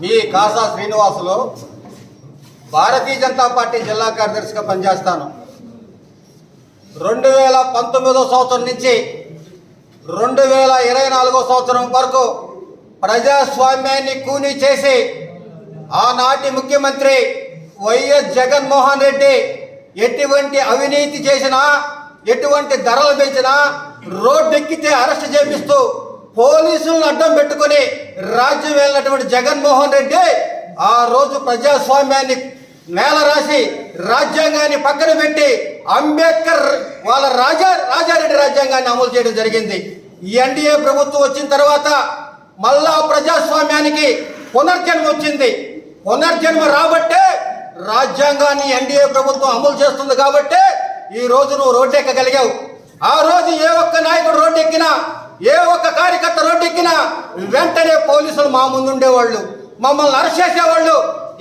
మీ కాసా శ్రీనివాసులు భారతీయ జనతా పార్టీ జిల్లా కార్యదర్శిగా పనిచేస్తాను. రెండు వేల పంతొమ్మిదో సంవత్సరం నుంచి రెండు వేల ఇరవై నాలుగో సంవత్సరం వరకు ప్రజాస్వామ్యాన్ని కూనీ చేసి ఆనాటి ముఖ్యమంత్రి వైఎస్ జగన్మోహన్ రెడ్డి ఎటువంటి అవినీతి చేసినా ఎటువంటి ధరలు పెంచినా రోడ్డెక్కితే అరెస్ట్ చేపిస్తూ పోలీసులను అడ్డం పెట్టుకుని రాజ్యం వెళ్ళినటువంటి జగన్మోహన్ రెడ్డి ఆ రోజు ప్రజాస్వామ్యాన్ని నేల రాసి రాజ్యాంగాన్ని పక్కన పెట్టి అంబేద్కర్ వాళ్ళ రాజా రాజారెడ్డి రాజ్యాంగాన్ని అమలు చేయడం జరిగింది. ఈ ఎన్డీఏ ప్రభుత్వం వచ్చిన తర్వాత మళ్ళా ప్రజాస్వామ్యానికి పునర్జన్మ వచ్చింది. పునర్జన్మ రాబట్టే రాజ్యాంగాన్ని ఎన్డీఏ ప్రభుత్వం అమలు చేస్తుంది కాబట్టి ఈ రోజు నువ్వు రోడ్డెక్కగలిగావు. ఆ రోజు ఏ ఒక్క నాయకుడు రోడ్డెక్కినా ఏ ఒక్క కార్యకర్త రోడ్డెక్కినా వెంటనే పోలీసులు మా ముందు ఉండేవాళ్ళు మమ్మల్ని అరెస్ట్ చేసేవాళ్ళు.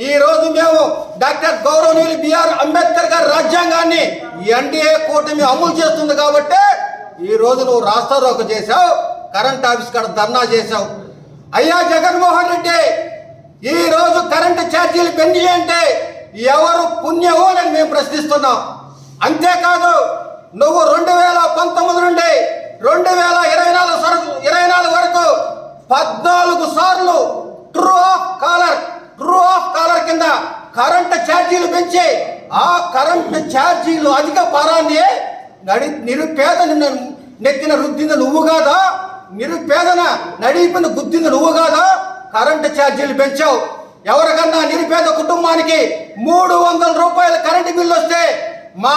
ఈ రోజు మేము డాక్టర్ గౌరవనీయులు బిఆర్ అంబేద్కర్ గారి రాజ్యాంగాన్ని ఎన్డీఏ కూటమి అమలు చేస్తుంది కాబట్టి ఈ రోజు నువ్వు రాస్తారోక చేశావు కరెంట్ ఆఫీస్ కాడ ధర్నా చేశావు. అయ్యా జగన్మోహన్ రెడ్డి ఈ రోజు కరెంటు ఛార్జీలు పెంచి అంటే ఎవరు పుణ్యమో అని మేము ప్రశ్నిస్తున్నాం. అంతేకాదు నువ్వు రెండు వేల పంతొమ్మిది నుండి రెండు వేల ఇరవై నాలుగు సరకు ఇరవై నాలుగు వరకు పద్నాలుగు సార్లు ట్రూ ఆఫ్ కాలర్ ట్రూ ఆఫ్ కాలర్ కింద కరెంటు ఛార్జీలు పెంచి ఆ కరెంటు ఛార్జీలు అధిక భారాన్ని నడి నిరుపేద నెత్తిన రుద్దింది నువ్వు కాదా? నిరుపేదన నడిపిన గుద్దింది నువ్వు కాదా? కరెంటు ఛార్జీలు పెంచావు. ఎవరికన్నా నిరుపేద కుటుంబానికి మూడు వందల రూపాయల కరెంటు బిల్లు వస్తే మా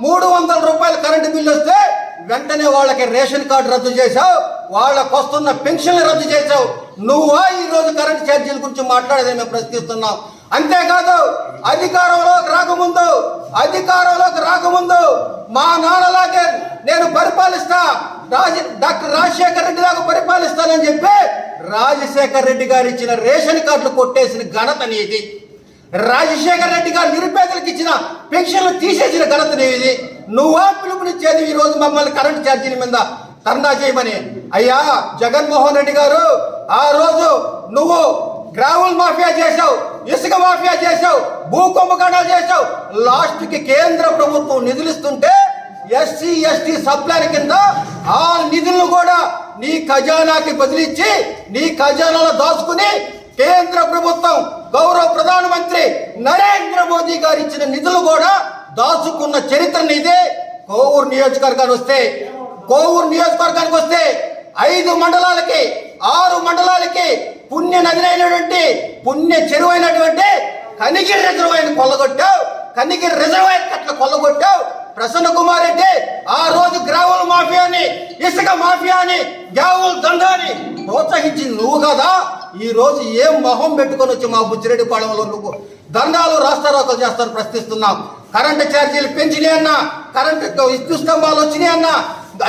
మూడు వందల రూపాయల కరెంటు బిల్లు వస్తే వెంటనే వాళ్ళకి రేషన్ కార్డు రద్దు చేశావు వాళ్ళకు వస్తున్న పెన్షన్లు రద్దు చేశావు. నువ్వా ఈరోజు కరెంట్ ఛార్జీల గురించి మాట్లాడేది మేము ప్రశ్నిస్తున్నాం. అంతేకాదు అధికారంలోకి రాకముందు అధికారంలోకి రాకముందు మా నాన్నలాగే నేను పరిపాలిస్తా రాజ డాక్టర్ రాజశేఖర్ రెడ్డి లాగా పరిపాలిస్తానని చెప్పి రాజశేఖర్ రెడ్డి గారు ఇచ్చిన రేషన్ కార్డులు కొట్టేసిన ఘనత నీది. రాజశేఖర్ రెడ్డి గారు నిరుపేదలకు ఇచ్చిన పెన్షన్లు తీసేసిన ఘనత నీది. నువ్వా పిలుపునిచ్చేది ఈ రోజు మమ్మల్ని కరెంట్ ఛార్జీల మీద ధర్నా చేయమని. అయ్యా జగన్మోహన్ రెడ్డి గారు ఆ రోజు నువ్వు గ్రావుల్ మాఫియా చేశావు ఇసుక మాఫియా చేశావు భూ కుంభకోణాలు చేశావు. లాస్ట్కి కేంద్ర ప్రభుత్వం నిధులు ఇస్తుంటే ఎస్సీ ఎస్టీ సప్లైల కింద ఆ నిధులను కూడా నీ ఖజానాకి బదిలిచ్చి నీ ఖజానాలో దాచుకుని కేంద్ర ప్రభుత్వం గౌరవ ప్రధానమంత్రి నరేంద్ర మోదీ గారు ఇచ్చిన నిధులు కూడా దాచుకున్న చరిత్ర నీదే కోవూరు నియోజకవర్గానికి వస్తే. కోవూరు నియోజకవర్గానికి వస్తే ఐదు మండలాలకి ఆరు మండలాలకి పుణ్య నదినైనటువంటి పుణ్య చెరువైనటువంటి కనిగిరి రిజర్వాయర్ కొల్లగొట్టావు. కనిగిరి రిజర్వాయర్ కట్ల కొల్లగొట్టావు. ప్రసన్న కుమార్ రెడ్డి ఆ రోజు గ్రావుల మాఫియాని ఇసుక మాఫియాని గ్రావుల దండాని ప్రోత్సహించింది నువ్వు కదా. ఈ రోజు ఏం మొహం పెట్టుకొని వచ్చి మా బుచ్చిరెడ్డి పాలెంలో నువ్వు దండాలు రాస్తారోకలు చేస్తాను ప్రశ్నిస్తున్నాం కరెంటు ఛార్జీలు పెంచినాయి అన్న కరెంటు విద్యుత్ స్తంభాలు వచ్చినాయి అన్న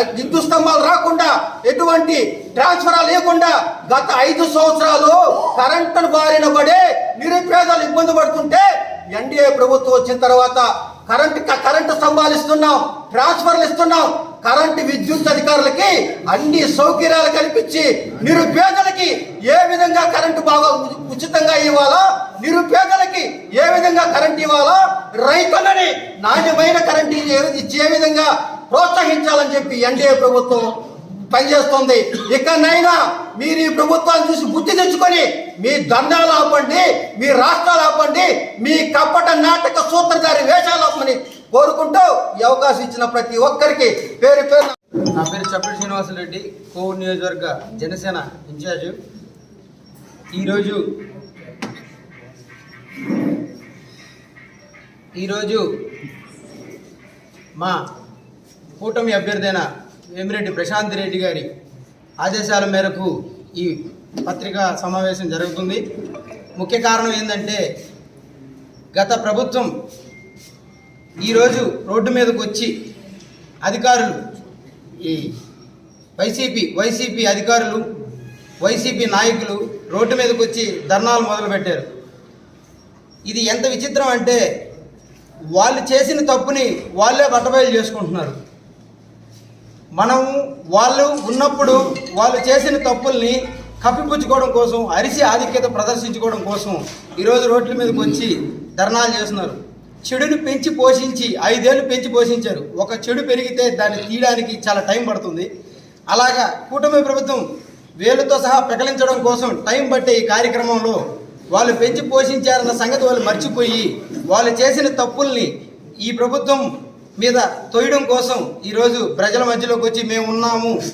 విద్యుత్ స్తంభాలు రాకుండా ఎటువంటి ట్రాన్స్ఫర్ లేకుండా గత ఐదు సంవత్సరాలు కరెంటు బారిన పడే నిరుపేదలు ఇబ్బంది పడుతుంటే ఎన్డీఏ ప్రభుత్వం వచ్చిన తర్వాత కరెంటు కరెంటు స్తంభాలు ఇస్తున్నాం ట్రాన్స్ఫర్లు ఇస్తున్నాం కరెంటు విద్యుత్ అధికారులకి అన్ని సౌకర్యాలు కల్పించి నిరుపేదలకి ఏ విధంగా కరెంటు బాగా ఉచితంగా ఇవ్వాలా? నిరుపేదలకి ఏ విధంగా కరెంట్ ఇవ్వాలా? రైతులని నాణ్యమైన కరెంట్ ఏ- ఇచ్చే విధంగా ప్రోత్సహించాలని చెప్పి ఎన్డీఏ ప్రభుత్వం పనిచేస్తుంది. ఇకనైనా మీరు ఈ ప్రభుత్వాన్ని చూసి బుద్ధి తెచ్చుకొని మీ దండాలు ఆపండి మీ రాష్ట్రాలు ఆపండి మీ కపట నాటక సూత్రధారి వేషాలు ఆపమని కోరుకుంటూ ఈ అవకాశం ఇచ్చిన ప్రతి ఒక్కరికి పేరు పేరు నా పేరు చప్పటి శ్రీనివాసరెడ్డి కోవూరు నియోజకవర్గ జనసేన ఇన్ఛార్జ్. ఈరోజు ఈరోజు మా కూటమి అభ్యర్థైన వేమిరెడ్డి ప్రశాంత్ రెడ్డి గారి ఆదేశాల మేరకు ఈ పత్రికా సమావేశం జరుగుతుంది. ముఖ్య కారణం ఏంటంటే గత ప్రభుత్వం ఈరోజు రోడ్డు మీదకు వచ్చి అధికారులు ఈ వైసీపీ వైసీపీ అధికారులు వైసీపీ నాయకులు రోడ్డు మీదకి వచ్చి ధర్నాలు మొదలుపెట్టారు. ఇది ఎంత విచిత్రం అంటే వాళ్ళు చేసిన తప్పుని వాళ్ళే బట్టబయలు చేసుకుంటున్నారు. మనం వాళ్ళు ఉన్నప్పుడు వాళ్ళు చేసిన తప్పుల్ని కప్పిపుచ్చుకోవడం కోసం అరిసి ఆధిక్యత ప్రదర్శించుకోవడం కోసం ఈరోజు రోడ్ల మీదకి వచ్చి ధర్నాలు చేస్తున్నారు. చెడుని పెంచి పోషించి ఐదేళ్ళు పెంచి పోషించారు. ఒక చెడు పెరిగితే దాన్ని తీయడానికి చాలా టైం పడుతుంది. అలాగా కూటమి ప్రభుత్వం వేలుతో సహా పెకలించడం కోసం టైం పట్టే ఈ కార్యక్రమంలో వాళ్ళు పెంచి పోషించారన్న సంగతి వాళ్ళు మర్చిపోయి వాళ్ళు చేసిన తప్పుల్ని ఈ ప్రభుత్వం మీద తోయడం కోసం ఈరోజు ప్రజల మధ్యలోకి వచ్చి మేము ఉన్నాము.